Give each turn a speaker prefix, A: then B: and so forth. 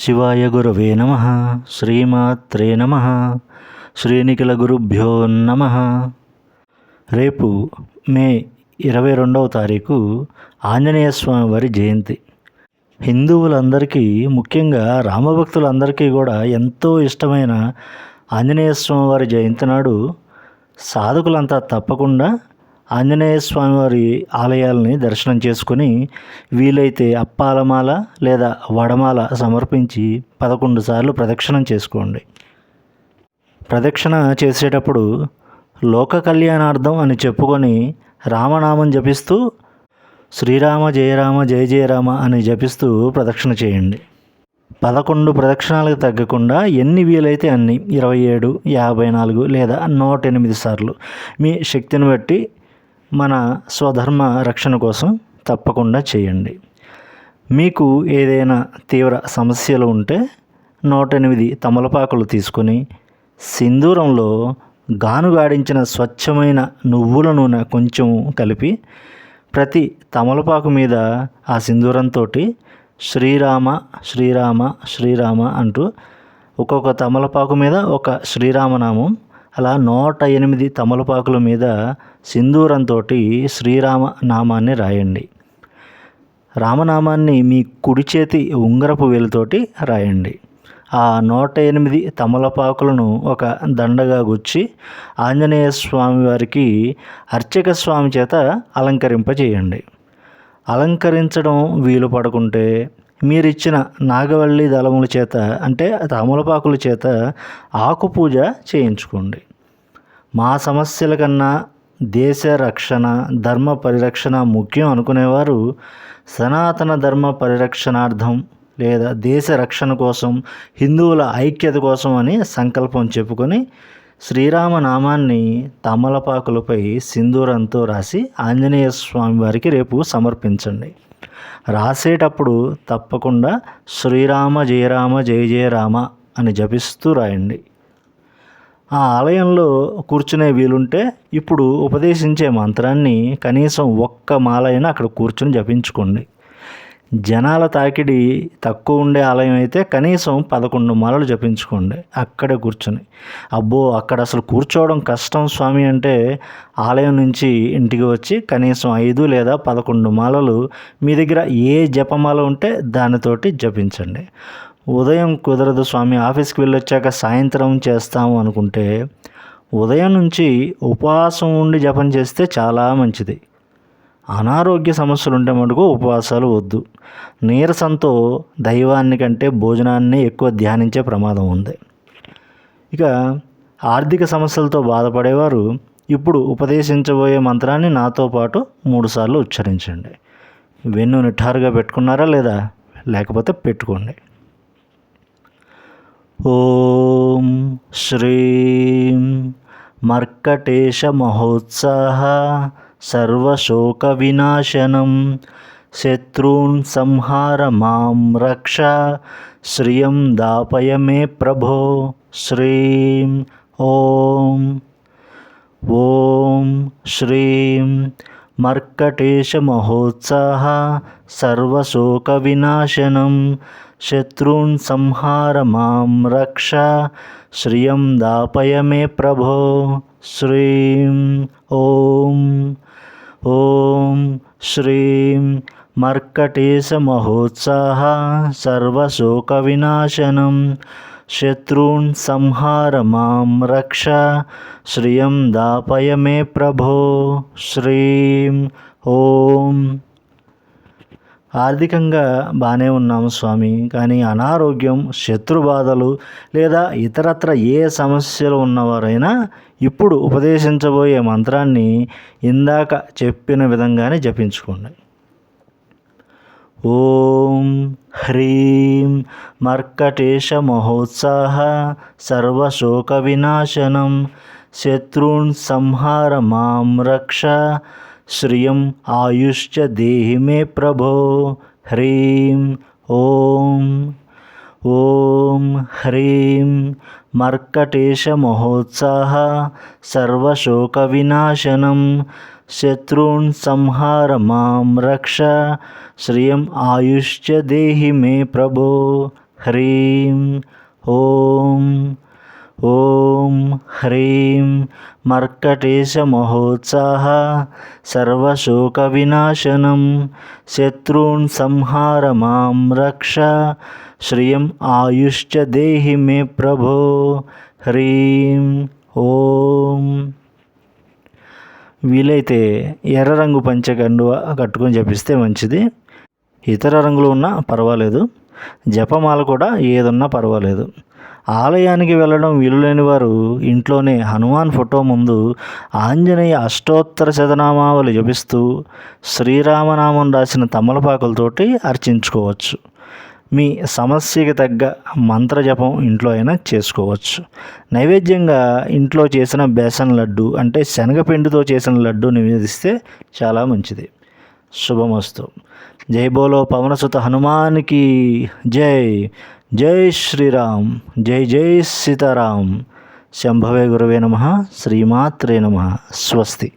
A: శివాయ గురవే నమ శ్రీమాత్రే నమ శ్రీనిఖిల గురుభ్యో నమ. రేపు మే ఇరవై రెండవ తారీఖు ఆంజనేయ స్వామి వారి జయంతి. హిందువులందరికీ ముఖ్యంగా రామభక్తులందరికీ కూడా ఎంతో ఇష్టమైన ఆంజనేయ స్వామి వారి జయంతి నాడు సాధకులంతా తప్పకుండా ఆంజనేయ స్వామివారి ఆలయాల్ని దర్శనం చేసుకుని వీలైతే అప్పాలమాల లేదా వడమాల సమర్పించి పదకొండు సార్లు ప్రదక్షిణం చేసుకోండి. ప్రదక్షిణ చేసేటప్పుడు లోక కళ్యాణార్థం అని చెప్పుకొని రామనామం జపిస్తూ శ్రీరామ జయరామ జయ జయరామ అని జపిస్తూ ప్రదక్షిణ చేయండి. పదకొండు ప్రదక్షిణాలకు తగ్గకుండా ఎన్ని వీలైతే అన్ని ఇరవై ఏడు యాభై నాలుగు లేదా నూట ఎనిమిది సార్లు మీ శక్తిని బట్టి మన స్వధర్మ రక్షణ కోసం తప్పకుండా చేయండి. మీకు ఏదైనా తీవ్ర సమస్యలు ఉంటే నూట ఎనిమిది తమలపాకులు తీసుకొని సింధూరంలో గానుగాడించిన స్వచ్ఛమైన నువ్వుల నూనె కొంచెం కలిపి ప్రతి తమలపాకు మీద ఆ సింధూరంతో శ్రీరామ శ్రీరామ శ్రీరామ అంటూ ఒక్కొక్క తమలపాకు మీద ఒక శ్రీరామనామం అలా నూట ఎనిమిది తమలపాకుల మీద సింధూరంతో శ్రీరామ నామాన్ని రాయండి. రామనామాన్ని మీ కుడి చేతి ఉంగరపు వేలుతోటి రాయండి. ఆ నూట ఎనిమిది తమలపాకులను ఒక దండగా గుచ్చి ఆంజనేయ స్వామి వారికి అర్చక స్వామి చేత అలంకరింపజేయండి. అలంకరించడం వీలు పడకుంటే మీరిచ్చిన నాగవల్లి దళముల చేత అంటే తమలపాకుల చేత ఆకు పూజ చేయించుకోండి. మా సమస్యల కన్నా దేశ రక్షణ ధర్మ పరిరక్షణ ముఖ్యం అనుకునేవారు సనాతన ధర్మ పరిరక్షణార్థం లేదా దేశ రక్షణ కోసం హిందువుల ఐక్యత కోసం అని సంకల్పం చెప్పుకొని శ్రీరామ నామాన్ని తమలపాకులపై సింధూరంతో రాసి ఆంజనేయ స్వామి వారికి రేపు సమర్పించండి. రాసేటప్పుడు తప్పకుండా శ్రీరామ జయరామ జయ జయ రామ అని జపిస్తూ రాయండి. ఆ ఆలయంలో కూర్చునే వీలుంటే ఇప్పుడు ఉపదేశించే మంత్రాన్ని కనీసం ఒక్క మాలైనా అక్కడ కూర్చుని జపించుకోండి. జనాల తాకిడి తక్కువ ఉండే ఆలయం అయితే కనీసం పదకొండు మాలలు జపించుకోండి. అక్కడే కూర్చొని. అబ్బో అక్కడ అసలు కూర్చోవడం కష్టం స్వామి అంటే ఆలయం నుంచి ఇంటికి వచ్చి కనీసం ఐదు లేదా పదకొండు మాలలు మీ దగ్గర ఏ జపమాల ఉంటే దానితోటి జపించండి. ఉదయం కుదరదు స్వామి ఆఫీస్కి వెళ్ళొచ్చాక సాయంత్రం చేస్తాము అనుకుంటే ఉదయం నుంచి ఉపవాసం ఉండి జపం చేస్తే చాలా మంచిది. అనారోగ్య సమస్యలు ఉంటే మటుకు ఉపవాసాలు వద్దు. నీరసంతో దైవాన్ని కంటే భోజనాన్ని ఎక్కువ ధ్యానించే ప్రమాదం ఉంది. ఇక ఆర్థిక సమస్యలతో బాధపడేవారు ఇప్పుడు ఉపదేశించబోయే మంత్రాన్ని నాతో పాటు మూడుసార్లు ఉచ్చరించండి. వెన్ను నిఠారుగా పెట్టుకున్నారా లేదా? లేకపోతే పెట్టుకోండి. ఓం శ్రీం మర్కటేశ మహోత్సాహ సర్వశోకవినాశనం శత్రూన్ సంహార మాం రక్ష శ్రియం దాపయ మే ప్రభో శ్రీం ఓం ఓం శ్రీం మర్కటేశ మహోత్సాహ సర్వశోకవినాశనం శత్రూన్ సంహార మాం రక్ష శ్రియం దాపయ మే ప్రభో శ్రీం ఓం ఓం శ్రీం మర్కటేశ మహోత్సాహ సర్వశోకవినాశనం శత్రూన్ సంహార మాం రక్ష శ్రియం దాపయ మే ప్రభో శ్రీం ఓం ఆర్థికంగా బాగానే ఉన్నాము స్వామి కానీ అనారోగ్యం శత్రుబాధలు లేదా ఇతరత్ర ఏ సమస్యలు ఉన్నవారైనా ఇప్పుడు ఉపదేశించబోయే మంత్రాన్ని ఇందాక చెప్పిన విధంగానే జపించుకోండి. ఓ హ్రీం మర్కటేశ మహోత్సాహ సర్వశోక వినాశనం శత్రూన్ సంహార మాం రక్ష శ్రియం ఆయుశ్చ దేహి మే ప్రభో హ్రీం ఓం ఓం హ్రీం మర్కటేశ మహోత్సాహ సర్వశోక వినాశనం శత్రూన్ సంహార మాం రక్ష శ్రియం ఆయుశ్చ దేహి మే ప్రభో మర్కటేశ మహోత్సాహ సర్వశోకవినాశనం శత్రూన్ సంహార మాం రక్ష శ్రియం ఆయుశ్చ దేహి మే ప్రభో హ్రీం ఓం వీలైతే ఎర్ర రంగు పంచకండువ కట్టుకొని జపిస్తే మంచిది. ఇతర రంగులు ఉన్నా పర్వాలేదు. జపమాల కూడా ఏదున్నా పర్వాలేదు. ఆలయానికి వెళ్ళడం వీలులేని వారు ఇంట్లోనే హనుమాన్ ఫోటో ముందు ఆంజనేయ అష్టోత్తర శతనామావళి జపిస్తూ శ్రీరామనామం రాసిన తమలపాకులతోటి అర్చించుకోవచ్చు. మీ సమస్యకి తగ్గ మంత్ర జపం ఇంట్లో అయినా చేసుకోవచ్చు. నైవేద్యంగా ఇంట్లో చేసిన బేసన్ లడ్డు అంటే శనగపిండితో చేసిన లడ్డు నివేదిస్తే చాలా మంచిది. శుభమస్తు. జై బోలో పవనసుత హనుమానికి జై. జై శ్రీరామ్ జై జై సీతారాం శంభవే గురవే నమ శ్రీమాత్రే నమ. స్వస్తి.